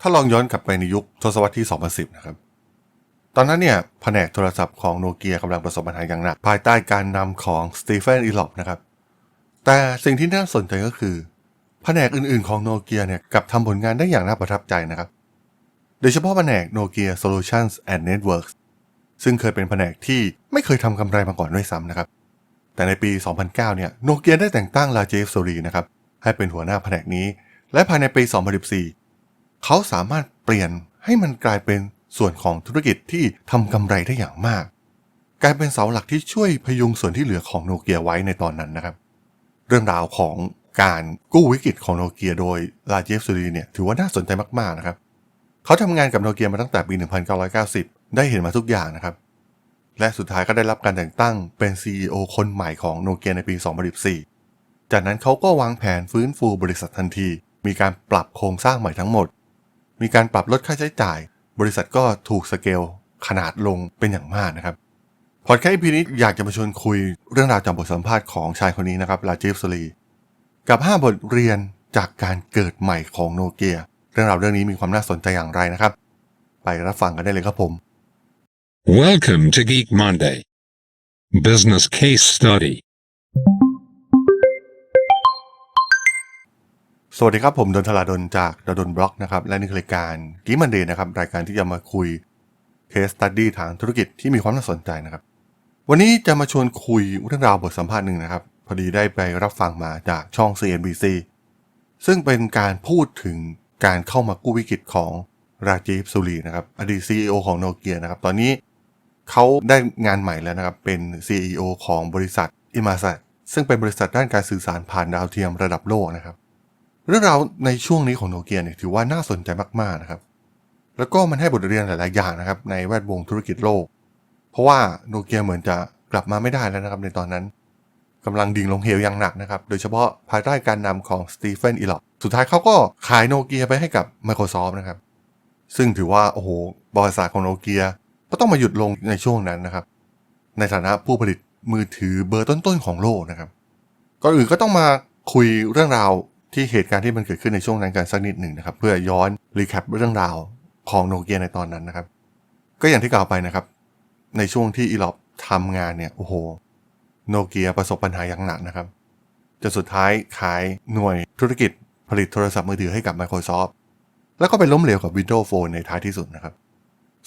ถ้าลองย้อนกลับไปในยุคทศวรรษที่ 2010 นะครับ ตอนนั้นเนี่ยแผนกโทรศัพท์ของโนเกียกำลังประสบปัญหาอย่างหนัก ภายใต้การนำของสตีเฟนอีล็อปนะครับ แต่สิ่งที่น่าสนใจก็คือ แผนกอื่นๆของโนเกียเนี่ยกลับทำผลงานได้อย่างน่าประทับใจนะครับ โดยเฉพาะแผนก Nokia Solutions and Networks ซึ่งเคยเป็นแผนกที่ไม่เคยทำกำไรมาก่อนด้วยซ้ำนะครับ แต่ในปี 2009 เนี่ยโนเกียได้แต่งตั้งลาเจฟโซรีนะครับให้เป็นหัวหน้าแผนกนี้ และภายในปี 2014 เขาสามารถเปลี่ยนให้มันกลายเป็นส่วนของธุรกิจที่ทำกำไรได้อย่างมาก กลายเป็นเสาหลักที่ช่วยพยุงส่วนที่เหลือของโนเกียไว้ในตอนนั้นนะครับ เรื่องราวของการกู้วิกฤตของโนเกียโดยลาเจฟโซรีเนี่ยถือว่าน่าสนใจมากๆนะครับ เขาทำงานกับโนเกียมาตั้งแต่ปี 1990 ได้เห็นมาทุกอย่างนะครับ และสุดท้ายก็ได้รับการแต่งตั้งเป็น CEO คนใหม่ของโนเกียในปี 2014 จากนั้นเขาก็วางแผนฟื้นฟูบริษัททันที มีการปรับโครงสร้างใหม่ทั้งหมด มีการปรับลดค่าใช้จ่าย บริษัทก็ถูกสเกลขนาดลงเป็นอย่างมากนะครับพอดแคสต์พีนี้อยากจะมาชวนคุยเรื่องราวจากบทสัมภาษณ์ของชายคนนี้นะครับลาจิฟสุลีกับ 5 บทเรียนจากการเกิดใหม่ของโนเกียเรื่องราวเรื่องนี้มีความน่าสนใจอย่างไรนะครับ ไปรับฟังกันได้เลยครับผม Welcome to Geek Monday. Business Case Study. สวัสดีครับ ผมดนทลาดนจากดนบล็อกนะครับ และนี่คือรายการกีมันเดย์นะครับ รายการที่จะมาคุยเคสตัดดี้ทางธุรกิจที่มีความน่าสนใจนะครับ วันนี้จะมาชวนคุยเรื่องราวบทสัมภาษณ์หนึ่งนะครับ พอดีได้ไปรับฟังมาจากช่อง CNBC ซึ่งเป็นการพูดถึงการเข้ามากู้วิกฤตของราจีฟสุรีนะครับอดีต CEO ของโนเกียนะครับตอนนี้เขาได้งานใหม่แล้วนะครับ เป็น CEO ของบริษัทอิมา a t ซึ่งเป็นบริษัทด้านการสื่อสารผ่านดาวเทียมระดับโลกนะครับ เรื่องราวในช่วงนี้ของโนเกียเนี่ยถือว่าน่าสนใจมากๆนะครับ แล้วก็มันให้บทเรียนหลายๆอย่างนะครับในแวดวงธุรกิจโลก เพราะว่าโนเกียเหมือนจะกลับมาไม่ได้แล้วนะครับในตอนนั้นกำลังดิ่งลงเหวอย่างหนักนะครับ โดยเฉพาะภายใต้การนำของสตีเฟนอีล็อปสุดท้ายเขาก็ขายโนเกียไปให้กับ Microsoft นะครับ ซึ่งถือว่าโอ้โหบริษัทของโนเกียก็ต้องมาหยุดลงในช่วงนั้นนะครับ ในฐานะผู้ผลิตมือถือเบอร์ต้นๆของโลกนะครับก่อนอื่นก็ต้องมาคุยเรื่องราว ที่เหตุการณ์ที่มันเกิดขึ้นในช่วงนั้นกันสักนิดหนึ่งนะครับ เพื่อย้อนรีแคปเรื่องราวของโนเกียในตอนนั้นนะครับ ก็อย่างที่กล่าวไปนะครับ ในช่วงที่อีล็อปทำงานเนี่ยโอ้โหโนเกียประสบปัญหาอย่างหนักนะครับจนสุดท้ายขายหน่วยธุรกิจผลิตโทรศัพท์มือถือให้กับ Microsoft แล้วก็ไปล้มเหลวกับ Windows Phone ในท้ายที่สุดนะครับ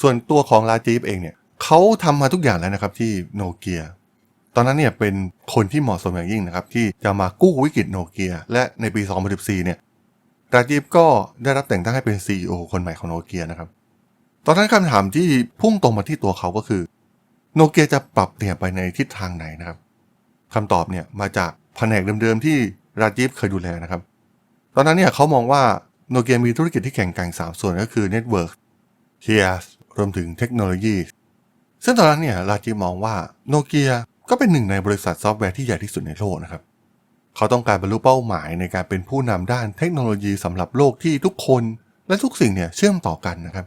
ส่วนตัวของลาจีฟเองเนี่ยเขาทำมาทุกอย่างแล้วนะครับที่โนเกีย ตอนนั้นเนี่ยเป็นคนที่เหมาะสมอย่างยิ่งนะครับ ที่จะมากู้วิกฤตโนเกีย และในปี 2014 เนี่ยราจีฟก็ได้รับแต่งตั้งให้เป็น CEO คนใหม่ของโนเกียนะครับ ตอนนั้นคำถามที่พุ่งตรงมาที่ตัวเขาก็คือโนเกียจะปรับเปลี่ยนไปในทิศทางไหนนะครับคำตอบเนี่ยมาจากแผนกเดิมๆที่ราจีฟเคยดูแลนะครับ ตอนนั้นเนี่ยเขามองว่าโนเกียมีธุรกิจที่แข่งกันสามส่วนก็คือ Network t i a s รวมถึงเทคโนโลยี ซึ่งตอนนั้นเนี่ยราจีฟมองว่าโนเกีย ก็เป็นหนึ่งในบริษัทซอฟต์แวร์ที่ใหญ่ที่สุดในโลกนะครับ เขาต้องการบรรลุเป้าหมายในการเป็นผู้นำด้านเทคโนโลยีสำหรับโลกที่ทุกคนและทุกสิ่งเนี่ยเชื่อมต่อกันนะครับ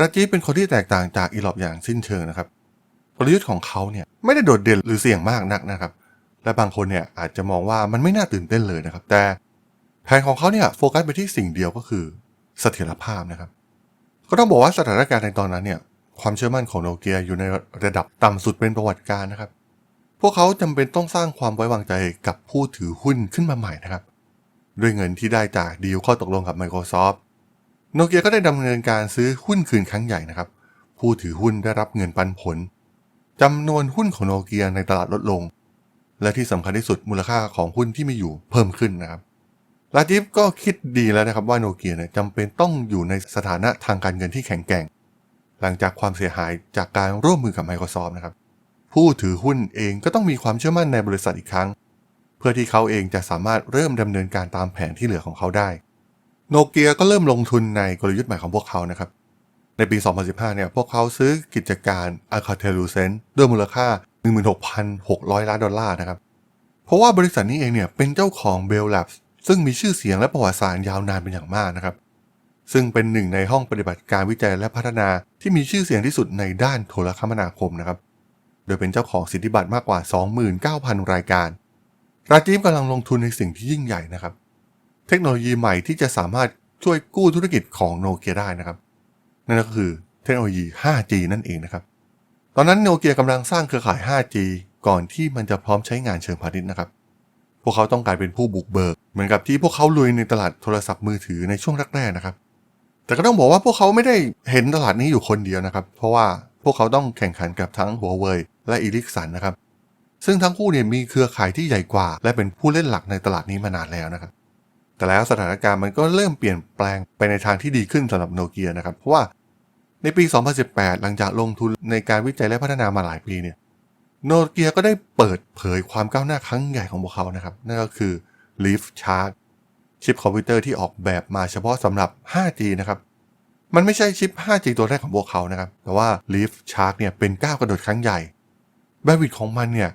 ราจีเป็นคนที่แตกต่างจากอีลอบอย่างสิ้นเชิงนะครับกลยุทธ์ของเขาเนี่ยไม่ได้โดดเด่นหรือเสี่ยงมากนักนะครับ และบางคนเนี่ยอาจจะมองว่ามันไม่น่าตื่นเต้นเลยนะครับ แต่แผนของเขาเนี่ยโฟกัสไปที่สิ่งเดียวก็คือเสถียรภาพนะครับ ก็ต้องบอกว่าสถานการณ์ในตอนนั้นเนี่ยความเชื่อมั่นของโนเกียอยู่ในระดับต่ำสุดเป็นประวัติการนะครับ พวกเขาจำเป็นต้องสร้างความไว้วางใจกับผู้ถือหุ้นขึ้นมาใหม่นะครับ ด้วยเงินที่ได้จากดีลข้อตกลงกับ Microsoft โนเกียก็ได้ดำเนินการซื้อหุ้นคืนครั้งใหญ่นะครับ ผู้ถือหุ้นได้รับเงินปันผลจำนวนหุ้นของโนเกียในตลาดลดลง และที่สำคัญที่สุดมูลค่าของหุ้นที่มีอยู่เพิ่มขึ้นนะครับลาจิฟก็คิดดีแล้วนะครับว่าโนเกียเนี่ยจำเป็นต้องอยู่ในสถานะทางการเงินที่แข็งแกร่ง หลังจากความเสียหายจากการร่วมมือกับ Microsoft นะครับ ผู้ถือหุ้นเองก็ต้องมีความเชื่อมั่นในบริษัทอีกครั้ง เพื่อที่เขาเองจะสามารถเริ่มดำเนินการตามแผนที่เหลือของเขาได้ โนเกียก็เริ่มลงทุนในกลยุทธ์ใหม่ของพวกเขานะครับ ในปี 2015 เนี่ยพวกเขาซื้อกิจการ Alcatel-Lucent ด้วยมูลค่า 16,600 ล้านดอลลาร์นะครับ เพราะว่าบริษัทนี้เองเนี่ยเป็นเจ้าของ Bell Labs ซึ่งมีชื่อเสียงและประวัติศาสตร์ยาวนานเป็นอย่างมากนะครับซึ่งเป็นหนึ่งในห้องปฏิบัติการวิจัยและพัฒนาที่มีชื่อเสียงที่สุดในด้านโทรคมนาคมนะครับ ดยเป็นเจ้าของสิทธิบัตรมากกว่า 29,000 รายการ ราจีฟกำลังลงทุนในสิ่งที่ยิ่งใหญ่นะครับ เทคโนโลยีใหม่ที่จะสามารถช่วยกู้ธุรกิจของโนเกียได้นะครับ นั่นก็คือเทคโนโลยี 5G นั่นเองนะครับ ตอนนั้นโนเกียกำลังสร้างเครือข่าย 5G ก่อนที่มันจะพร้อมใช้งานเชิงพาณิชย์นะครับ พวกเขาต้องการเป็นผู้บุกเบิก เหมือนกับที่พวกเขาลุยในตลาดโทรศัพท์มือถือในช่วงแรกๆนะครับ แต่ก็ต้องบอกว่าพวกเขาไม่ได้เห็นตลาดนี้อยู่คนเดียวนะครับ เพราะว่าพวกเขาต้องแข่งขันกับทั้งหัวเว่ย และอีลิกสันนะครับ ซึ่งทั้งคู่เนี่ยมีเครือข่ายที่ใหญ่กว่า และเป็นผู้เล่นหลักในตลาดนี้มานานแล้วนะครับ แต่แล้วสถานการณ์มันก็เริ่มเปลี่ยนแปลงไปในทางที่ดีขึ้นสำหรับโนเกียนะครับ เพราะว่าในปี 2018 หลังจากลงทุนในการวิจัยและพัฒนามาหลายปีเนี่ย โนเกียก็ได้เปิดเผยความก้าวหน้าครั้งใหญ่ของพวกเขานะครับ นั่นก็คือ Leaf Shark ชิปคอมพิวเตอร์ที่ออกแบบมาเฉพาะสำหรับ 5G นะครับ มันไม่ใช่ชิป 5G ตัวแรกของพวกเขานะครับ แต่ว่า Leaf Shark เนี่ยเป็นก้าวกระโดดครั้งใหญ่ แบนด์วิดต์ของมันเนี่ย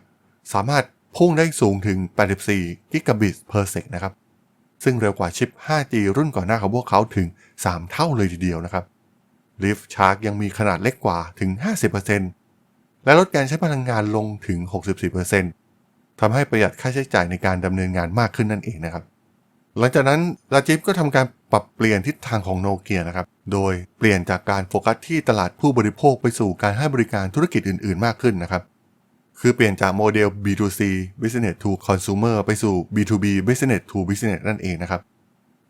สามารถพุ่งได้สูงถึง 84 กิกะบิต per sec นะครับ ซึ่งเร็วกว่าชิป 5G รุ่นก่อนหน้าของพวกเขาถึง 3 เท่าเลยทีเดียวนะครับ Leaf Shark ยังมีขนาดเล็กกว่าถึง 50%และลดการใช้พลังงานลงถึง 64%ทำให้ประหยัดค่าใช้จ่ายในการดำเนินงานมากขึ้นนั่นเองนะครับ หลังจากนั้นลาจิฟก็ทำการปรับเปลี่ยนทิศทางของโนเกียนะครับ โดยเปลี่ยนจากการโฟกัสที่ตลาดผู้บริโภคไปสู่การให้บริการธุรกิจอื่น ๆ มากขึ้นนะครับ คือเปลี่ยนจากโมเดล B2C Business to Consumer ไปสู่ B2B Business to Business นั่นเองนะครับ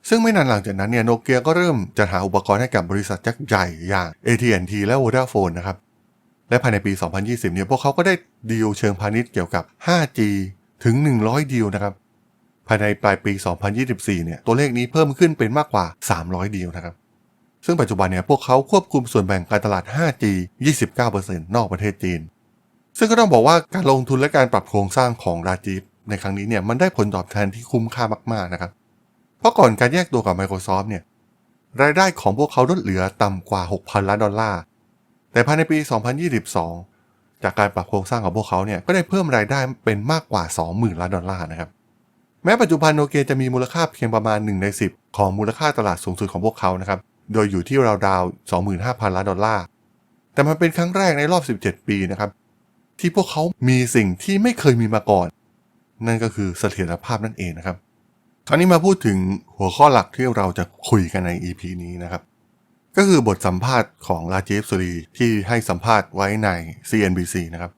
ซึ่งไม่นานหลังจากนั้นเนี่ยโนเกียก็เริ่มจัดหาอุปกรณ์ให้กับบริษัทยักษ์ใหญ่อย่าง AT&T และ Vodafone นะครับ และภายในปี 2020 เนี่ยพวกเขาก็ได้ดีลเชิงพาณิชย์เกี่ยวกับ 5G ถึง 100 ดีลนะครับ ภายในปลายปี 2024 เนี่ยตัวเลขนี้เพิ่มขึ้นเป็นมากกว่า 300 ดีลนะครับ ซึ่งปัจจุบันเนี่ยพวกเขาควบคุมส่วนแบ่งการตลาด 5G 29%นอกประเทศจีน ซึ่งก็ต้องบอกว่าการลงทุนและการปรับโครงสร้างของราจีฟในครั้งนี้เนี่ยมันได้ผลตอบแทนที่คุ้มค่ามากๆนะครับ เพราะก่อนการแยกตัวกับ Microsoft เนี่ยรายได้ของพวกเขาลดเหลือต่ำกว่า 6,000 ล้านดอลลาร์ แต่ภายในปี 2022 จากการปรับโครงสร้างของพวกเขาเนี่ยก็ได้เพิ่มรายได้เป็นมากกว่า 20,000 ล้านดอลลาร์นะครับ แม้ปัจจุบันโนเกียจะมีมูลค่าเพียงประมาณ 1 ใน 10 ของมูลค่าตลาดสูงสุดของพวกเขานะครับ โดยอยู่ที่ราวๆ 25,000 ล้านดอลลาร์ แต่มันเป็นครั้งแรกในรอบ 17 ปีนะครับ ที่พวกเขามีสิ่งที่ไม่เคยมีมาก่อน นั่นก็คือเสถียรภาพนั่นเองนะครับ คราวนี้มาพูดถึงหัวข้อหลักที่เราจะคุยกันใน EP นี้นะครับ ก็คือบทสัมภาษณ์ของราเจฟสุรีที่ให้สัมภาษณ์ไว้ใน CNBC นะครับ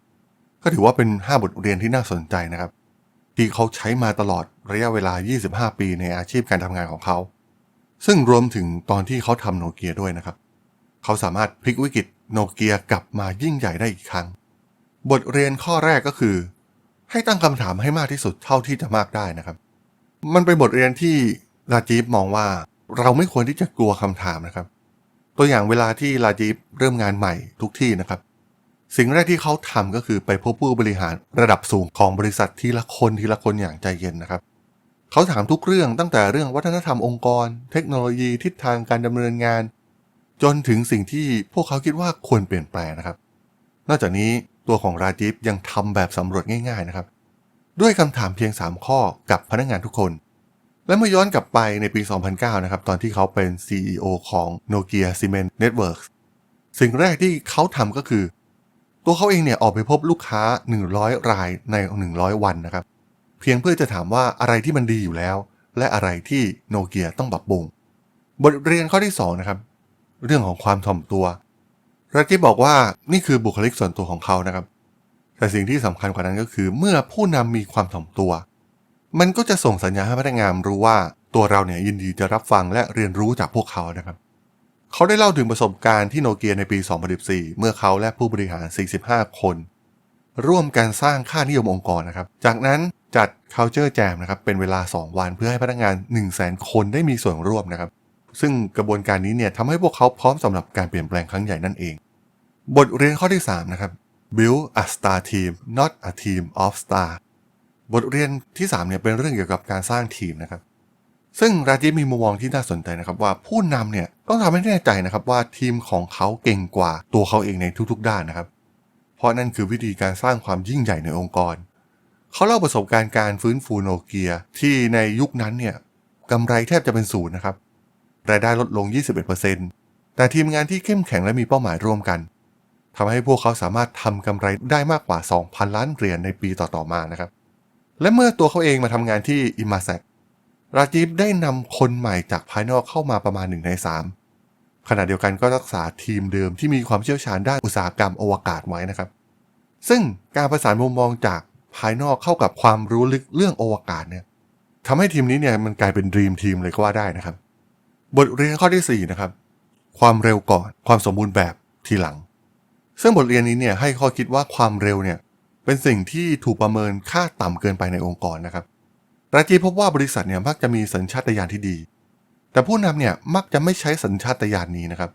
ก็ถือว่าเป็น 5 บทเรียนที่น่าสนใจนะครับ ที่เขาใช้มาตลอดระยะเวลา 25 ปีในอาชีพการทำงานของเขา ซึ่งรวมถึงตอนที่เขาทำโนเกียด้วยนะครับ เขาสามารถพลิกวิกฤตโนเกียกลับมายิ่งใหญ่ได้อีกครั้ง บทเรียนข้อแรกก็คือ ให้ตั้งคำถามให้มากที่สุดเท่าที่จะมากได้นะครับ มันเป็นบทเรียนที่ราจีฟมองว่าเราไม่ควรที่จะกลัวคำถามนะครับ ตัวอย่างเวลาที่ราจีฟเริ่มงานใหม่ทุกที่นะครับ สิ่งแรกที่เขาทำก็คือไปพบผู้บริหารระดับสูงของบริษัททีละคนทีละคนอย่างใจเย็นนะครับเขาถามทุกเรื่องตั้งแต่เรื่องวัฒนธรรมองค์กร เทคโนโลยีทิศทางการดำเนินงาน จนถึงสิ่งที่พวกเขาคิดว่าควรเปลี่ยนแปลงนะครับ นอกจากนี้ ตัวของราจีฟยังทำแบบสำรวจง่าย ๆนะครับ ด้วยคำถามเพียง 3 ข้อกับพนักงานทุกคน และเมื่อย้อนกลับไปในปี 2009 นะครับ ตอนที่เขาเป็น CEO ของ Nokia Siemens Networks สิ่งแรกที่เขาทำก็คือ ตัวเขาเองเนี่ยออกไปพบลูกค้า 100 รายใน 100 วันนะครับ เพียงเพื่อจะถามว่าอะไรที่มันดีอยู่แล้ว และอะไรที่โนเกียต้องปรับปรุงบทเรียนข้อที่2นะครับเรื่องของความถ่อมตัว ราจิบอกว่านี่คือบุคลิกส่วนตัวของเขานะครับ แต่สิ่งที่สำคัญกว่านั้นก็คือ เมื่อผู้นำมีความถ่อมตัว มันก็จะส่งสัญญาณให้พนักงานรู้ว่าตัวเราเนี่ยยินดีจะรับฟังและเรียนรู้จากพวกเขานะครับ เขาได้เล่าถึงประสบการณ์ที่โนเกียในปี 2014 เมื่อเขาและผู้บริหาร 45 คน ร่วมกันสร้างค่านิยมองค์กรนะครับ จากนั้นจัด culture jam นะครับเป็นเวลา 2 วันเพื่อให้พนักงาน 100,000 คนได้มีส่วนร่วมนะครับ ซึ่งกระบวนการนี้เนี่ยทำให้พวกเขาพร้อมสำหรับการเปลี่ยนแปลงครั้งใหญ่นั่นเอง บทเรียนข้อที่ 3 นะครับ build a star team not a team of star บทเรียนที่3เนี่ยเป็นเรื่องเกี่ยวกับการสร้างทีมนะครับ ซึ่งราจิมีมุมมองที่น่าสนใจนะครับว่าผู้นำเนี่ยต้องทำให้แน่ใจนะครับว่าทีมของเขาเก่งกว่าตัวเขาเองในทุกๆ ด้านนะครับ เพราะนั่นคือวิธีการสร้างความยิ่งใหญ่ในองค์กร เขาเล่าประสบการณ์การฟื้นฟูโนเกียที่ในยุคนั้นเนี่ยกำไรแทบจะเป็นศูนย์นะครับ รายได้ลดลง 21%แต่ทีมงานที่เข้มแข็งและมีเป้าหมายร่วมกันทำให้พวกเขาสามารถทำกำไรได้มากกว่า 2,000 ล้านเหรียญในปีต่อๆมานะครับ และเมื่อตัวเขาเองมาทำงานที่ i m a s a c ราจีฟได้นำคนใหม่จากภายนอกเข้ามาประมาณหนึ่งในสามขณะเดียวกันก็รักษาทีมเดิมที่มีความเชี่ยวชาญด้านอุตสาหกรรมอวกาศไว้นะครับ ซึ่งการประสานมุมมองจากภายนอกเข้ากับความรู้ลึกเรื่องอวกาศเนี่ยทำให้ทีมนี้เนี่ยมันกลายเป็นดีมทีมเลยก็ว่าได้นะครับ บทเรียนข้อที่ 4 นะครับ ความเร็วก่อนความสมบูรณ์แบบทีหลัง ซึ่งบทเรียนนี้เนี่ยให้ข้อคิดว่าความเร็วเนี่ยเป็นสิ่งที่ถูกประเมินค่าต่ำเกินไปในองค์กรนะครับราจีพบว่าบริษัทเนี่ยมักจะมีสัญชาตญาณที่ดี แต่ผู้นำเนี่ยมักจะไม่ใช้สัญชาตญาณนี้นะครับ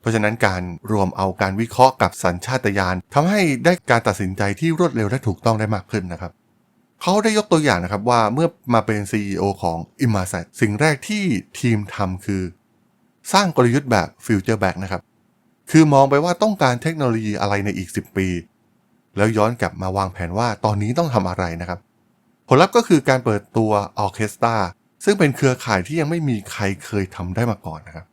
เพราะฉะนั้นการรวมเอาการวิเคราะห์กับสัญชาตญาณทำให้ได้การตัดสินใจที่รวดเร็วและถูกต้องได้มากขึ้นนะครับ เขาได้ยกตัวอย่างนะครับว่าเมื่อมาเป็น CEO ของ i m m a s a t สิ่งแรกที่ทีมทำคือ สร้างกลยุทธ์แบบ Future Back นะครับ คือมองไปว่าต้องการเทคโนโลยีอะไรในอีก 10 ปี แล้วย้อนกลับมาวางแผนว่าตอนนี้ต้องทำอะไรนะครับ ผลลัพธ์ก็คือการเปิดตัวออเคสตราซึ่งเป็นเครือข่ายที่ยังไม่มีใครเคยทำได้มาก่อนนะครับ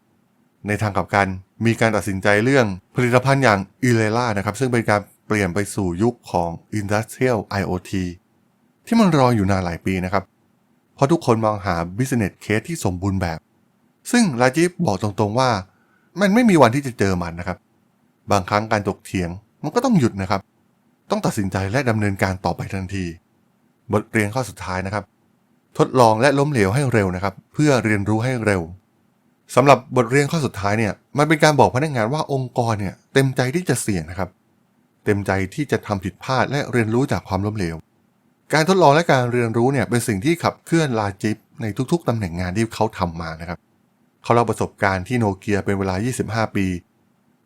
ในทางกลับกันมีการตัดสินใจเรื่องผลิตภัณฑ์อย่าง e l e l a นะครับซึ่งเป็นการเปลี่ยนไปสู่ยุคของ Industrial IoT ที่มันรออยู่นานหลายปีนะครับ เพราะทุกคนมองหา business case ที่สมบูรณ์แบบ ซึ่งราจิฟบอกตรงๆว่า มันไม่มีวันที่จะเจอมันนะครับ บางครั้งการตกเถียงมันก็ต้องหยุดนะครับ ต้องตัดสินใจและดำเนินการต่อไปทันที บทเรียนข้อสุดท้ายนะครับ ทดลองและล้มเหลวให้เร็วนะครับ เพื่อเรียนรู้ให้เร็วสำหรับบทเรียนข้อสุดท้ายเนี่ยมันเป็นการบอกพนักงานว่าองค์กรเนี่ยเต็มใจที่จะเสี่ยงนะครับ เต็มใจที่จะทำผิดพลาดและเรียนรู้จากความล้มเหลว การทดลองและการเรียนรู้เนี่ยเป็นสิ่งที่ขับเคลื่อนลาจิปในทุกๆตำแหน่งงานที่เขาทำมานะครับ เขาเล่าประสบการณ์ที่โนเกียเป็นเวลา 25 ปี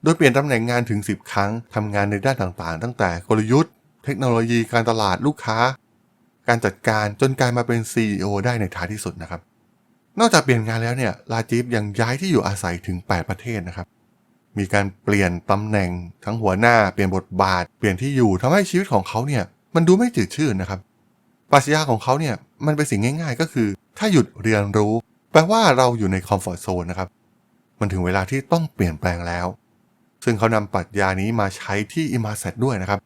โดยเปลี่ยนตำแหน่งงานถึง 10 ครั้งทำงานในด้านต่างๆ ตั้งแต่กลยุทธ์ เทคโนโลยีการตลาดลูกค้า การจัดการจนกลายมาเป็น CEO ได้ในท้ายที่สุดนะครับ นอกจากเปลี่ยนงานแล้วเนี่ยลาจิฟยังย้ายที่อยู่อาศัยถึง 8 ประเทศนะครับ มีการเปลี่ยนตำแหน่งทั้งหัวหน้าเปลี่ยนบทบาท เปลี่ยนที่อยู่ทำให้ชีวิตของเขาเนี่ยมันดูไม่จืดชืดนะครับ ปรัชญาของเขาเนี่ยมันเป็นสิ่งง่าย ๆ ก็คือ ถ้าหยุดเรียนรู้ แปลว่าเราอยู่ในคอมฟอร์ทโซนนะครับ มันถึงเวลาที่ต้องเปลี่ยนแปลงแล้ว ซึ่งเขานำปรัชญานี้มาใช้ที่อิมาเซด้วยนะครับ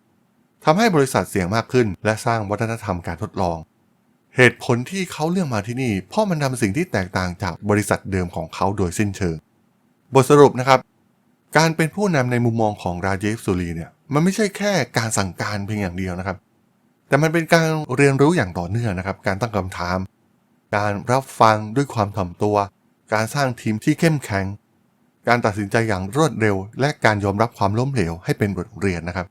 ทำให้บริษัทเสี่ยงมากขึ้น และสร้างวัฒนธรรมการทดลอง เหตุผลที่เขาเลือกมาที่นี่ เพราะมันทำสิ่งที่แตกต่างจากบริษัทเดิมของเขาโดยสิ้นเชิง บทสรุปนะครับการเป็นผู้นำในมุมมองของราเจฟสุรีเนี่ยมันไม่ใช่แค่การสั่งการเพียงอย่างเดียวนะครับ แต่มันเป็นการเรียนรู้อย่างต่อเนื่องนะครับ การตั้งคำถาม การรับฟังด้วยความถ่อมตัว การสร้างทีมที่เข้มแข็ง การตัดสินใจอย่างรวดเร็ว และการยอมรับความล้มเหลวให้เป็นบทเรียนนะครับ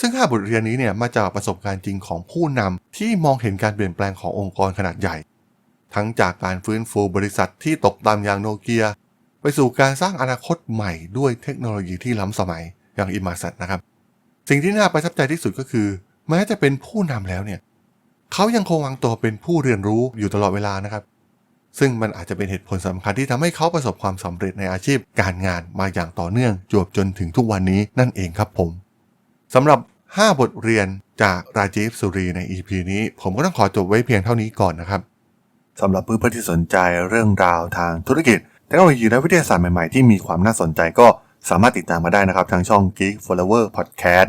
ซึ่ง5บทเรียนนี้เนี่ยมาจากประสบการณ์จริงของผู้นำที่มองเห็นการเปลี่ยนแปลงขององค์กรขนาดใหญ่ ทั้งจากการฟื้นฟูบริษัทที่ตกต่ำอย่างโนเกีย ไปสู่การสร้างอนาคตใหม่ด้วยเทคโนโลยีที่ล้ำสมัยอย่างอิมาสัตนะครับ สิ่งที่น่าประทับใจที่สุดก็คือ แม้จะเป็นผู้นำแล้วเนี่ยเขายังคงวางตัวเป็นผู้เรียนรู้อยู่ตลอดเวลานะครับ ซึ่งมันอาจจะเป็นเหตุผลสำคัญที่ทำให้เขาประสบความสำเร็จในอาชีพการงานมาอย่างต่อเนื่องจวบจนถึงทุกวันนี้นั่นเองครับผมสำหรับ 5 บทเรียนจากราจีฟสุรีใน EP นี้ผมก็ต้องขอจบไว้เพียงเท่านี้ก่อนนะครับสำหรับเพื่อนๆที่สนใจเรื่องราวทางธุรกิจเทคโนโลยีและวิทยาศาสตร์ใหม่ๆ ที่มีความน่าสนใจก็สามารถติดตามมาได้นะครับ ทางช่อง Geek Flower Podcast